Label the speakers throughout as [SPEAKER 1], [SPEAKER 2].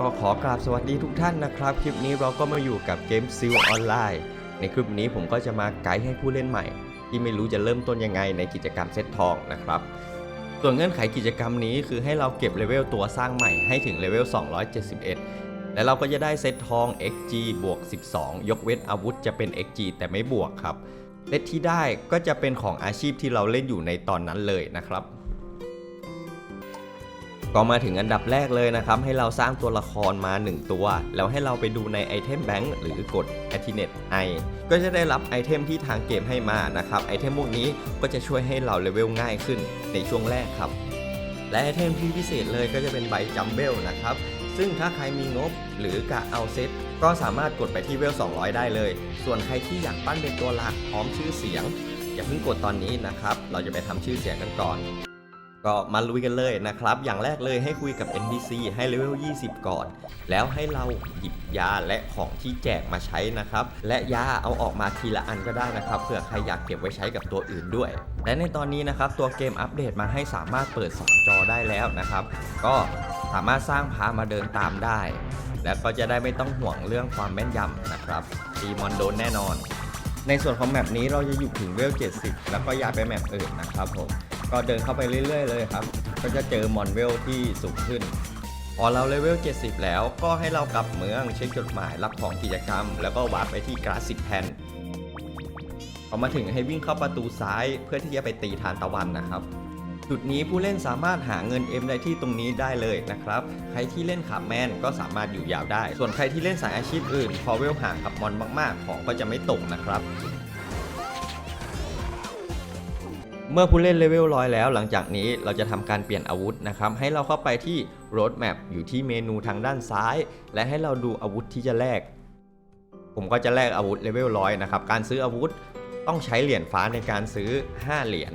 [SPEAKER 1] ก็ขอกราบสวัสดีทุกท่านนะครับ คลิปนี้เราก็มาอยู่กับเกมซิลออนไลน์ ในคลิปนี้ผมก็จะมาไกด์ให้ผู้เล่นใหม่ ที่ไม่รู้จะเริ่มต้นยังไงในกิจกรรมเซตทองนะครับส่วนเงื่อนไขกิจกรรมนี้คือให้เราเก็บเลเวลตัวสร้างใหม่ให้ถึงเลเวล 271 และเราก็จะได้เซตทอง XG บวก 12 ยกเว้นอาวุธจะเป็น XG แต่ไม่บวกครับเซตที่ได้ก็จะเป็นของอาชีพที่เราเล่นอยู่ในตอนนั้นเลยนะครับ ก็มาถึงอันดับแรกเลยนะครับ ให้เราสร้างตัวละครมา 1 ตัว แล้วให้เราไปดูในไอเทมแบงค์หรือกด a t i n e t i ก็จะได้รับไอเทมที่ทางเกมให้มานะครับ ไอเทมพวกนี้ก็จะช่วยให้เราเลเวลง่ายขึ้นในช่วงแรกครับ และไอเทมที่พิเศษเลยก็จะเป็นใบจัมเบลนะครับ ซึ่งถ้าใครมีงบหรือกะเอาเซตก็สามารถกดไปที่เวล 200 ได้เลย ส่วนใครที่อยากปั้นเป็นตัวหลักพร้อมชื่อเสียงอย่าเพิ่งกดตอนนี้นะครับ เราจะไปทำชื่อเสียงกันก่อน ก็มาลุยกันเลยนะครับ อย่างแรกเลยให้คุยกับ NPC ให้เลเวล 20 ก่อน แล้วให้เราหยิบยาและของที่แจกมาใช้นะครับ และยาเอาออกมาทีละอันก็ได้นะครับ เผื่อใครอยากเก็บไว้ใช้กับตัวอื่นด้วย และในตอนนี้นะครับ ตัวเกมอัปเดตมาให้สามารถเปิดสองจอได้แล้วนะครับ ก็สามารถสร้างพามาเดินตามได้ แล้วก็จะได้ไม่ต้องห่วงเรื่องความแม่นยำนะครับตีมอนโดนแน่นอน ในส่วนของแมปนี้เราจะอยู่ถึงเวล 70 แล้วก็ย้ายไปแมปอื่นนะครับผม ก็เดินเข้าไปเรื่อย ๆ เลยครับ ก็จะเจอมอนเวลที่สูงขึ้นพอเราเลเวล 70 แล้วก็ให้เรากลับเมืองเช็คจดหมายรับของกิจกรรม แล้วก็วาร์ปไปที่กราสิบแผ่นพอมาถึงให้วิ่งเข้าประตูซ้ายเพื่อที่จะไปตีทานตะวันนะครับ จุดนี้ผู้เล่นสามารถหาเงินเอ็มได้ที่ตรงนี้ได้เลยนะครับ ใครที่เล่นขาแมนก็สามารถอยู่ยาวได้ ส่วนใครที่เล่นสายอาชีพอื่น พอเวลห่างกับมอนมาก ๆ ของก็จะไม่ตกนะครับ เมื่อผู้เล่นเลเวลร้อยแล้ว หลังจากนี้เราจะทำการเปลี่ยนอาวุธนะครับ ให้เราเข้าไปที่ road map อยู่ที่เมนูทางด้านซ้าย และให้เราดูอาวุธที่จะแลก ผมก็จะแลกอาวุธเลเวลร้อยนะครับ การซื้ออาวุธต้องใช้เหรียญฟ้าในการซื้อ 5 เหรียญ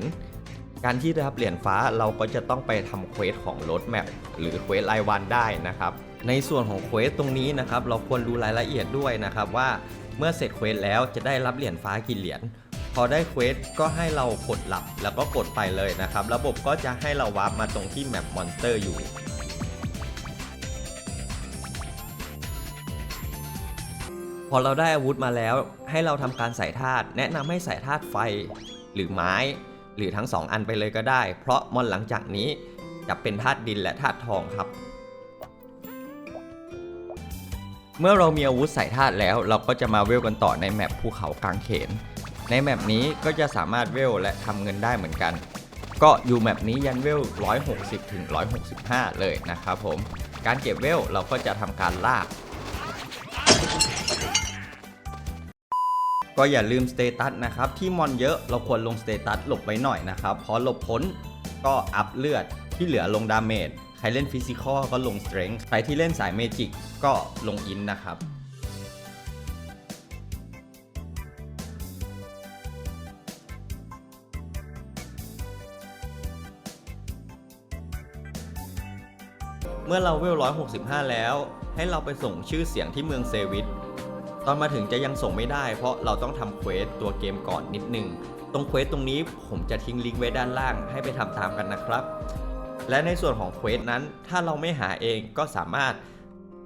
[SPEAKER 1] การที่ได้รับเหรียญฟ้าเราก็จะต้องไปทำเควสของ road map หรือเควสรายวันได้นะครับ ในส่วนของเควสตรงนี้นะครับ เราควรดูรายละเอียดด้วยนะครับว่าเมื่อเสร็จเควสแล้วจะได้รับเหรียญฟ้ากี่เหรียญ พอได้เควสก็ให้เรากดหลับแล้วก็กดไปเลยนะครับ ระบบก็จะให้เราวาร์ปมาตรงที่แมปมอนสเตอร์อยู่พอเราได้อาวุธมาแล้ว ให้เราทำการใส่ธาตุแนะนำให้ใส่ธาตุไฟ หรือไม้ หรือทั้งสองอันไปเลยก็ได้ เพราะมอนหลังจากนี้จะเป็นธาตุดินและธาตุทองครับ เมื่อเรามีอาวุธใส่ธาตุแล้ว เราก็จะมาเวลกันต่อในแมปภูเขากลางเขน ในแมปนี้ก็จะสามารถเวลและทำเงินได้เหมือนกัน ก็อยู่แมปนี้ยันเวล 160 ถึง 165 เลยนะครับผม การเก็บเวลเราก็จะทำการลาก ก็อย่าลืมสเตตัสนะครับ ที่มอนเยอะเราควรลงสเตตัสหลบไว้หน่อยนะครับ พอหลบพ้นก็อัพเลือดที่เหลือลงดาเมจ ใครเล่นฟิสิกอลก็ลงสเตร n g ใครที่เล่นสายเมจิกก็ลงอินนะครับ เมื่อเราเวล165 แล้ว ให้เราไปส่งชื่อเสียงที่เมืองเซวิตตอนมาถึงจะยังส่งไม่ได้ เพราะเราต้องทำเควสตัวเกมก่อนนิดนึง ตรงเควสตรงนี้ผมจะทิ้งลิงก์ไว้ด้านล่างให้ไปทำตามกันนะครับ และในส่วนของเควสนั้น ถ้าเราไม่หาเองก็สามารถ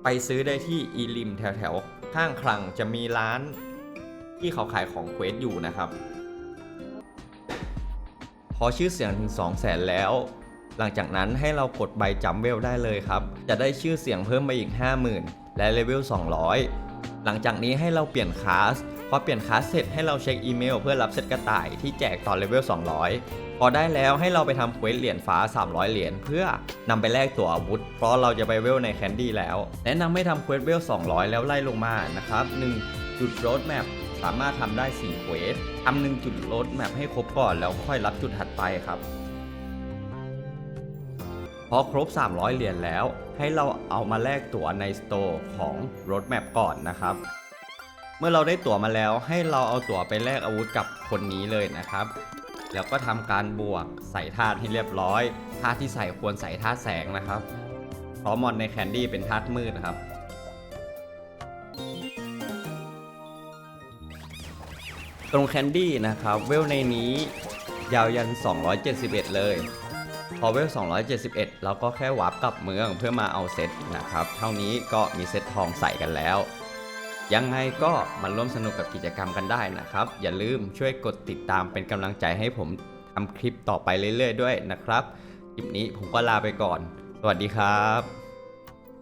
[SPEAKER 1] ไปซื้อได้ที่อีลิมแถวๆข้างคลังจะมีร้านที่เขาขายของเควสอยู่นะครับ พอชื่อเสียงถึง2 0 0แสนแล้ว หลังจากนั้นให้เรากดใบจัมเวลได้เลยครับ จะได้ชื่อเสียงเพิ่มไปอีก 50,000 และเลเวล 200 หลังจากนี้ให้เราเปลี่ยนคลาส พอเปลี่ยนคลาสเสร็จให้เราเช็คอีเมลเพื่อรับเซตกระต่ายที่แจกตอนเลเวล 200 พอได้แล้วให้เราไปทำเควสเหรียญฟ้า 300 เหรียญเพื่อนำไปแลกตัวอาวุธ เพราะเราจะไปเวลในแคนดี้แล้ว แนะนำให้ทำเควสเวล 200 แล้วไล่ลงมานะครับ1จุดโรดแมปสามารถทำได้4เควสทำหนึ่งจุดโรดแมปให้ครบก่อนแล้วค่อยรับจุดถัดไปครับ อครบ 300 เหรียญแล้ว ให้เราเอามาแลกตั๋วในสโตร์ของ Roadmap ก่อนนะครับ เมื่อเราได้ตั๋วมาแล้ว ให้เราเอาตั๋วไปแลกอาวุธกับคนนี้เลยนะครับ แล้วก็ทำการบวกใส่ธาตุให้เรียบร้อยธาตุที่ใส่ควรใส่ธาตุแสงนะครับเพราะมอนในแคนดี้เป็นธาตุมืดนะครับตรงแคนดี้นะครับ เวลในนี้ยาวยัน 271 เลย พอเวล271 เราก็แค่วาร์ปกลับเมืองเพื่อมาเอาเซตนะครับ เท่านี้ก็มีเซตทองใส่กันแล้ว ยังไงก็มาร่วมสนุกกับกิจกรรมกันได้นะครับ อย่าลืมช่วยกดติดตามเป็นกำลังใจให้ผมทำคลิปต่อไปเรื่อยๆ ด้วยนะครับ คลิปนี้ผมก็ลาไปก่อน สวัสดีครับ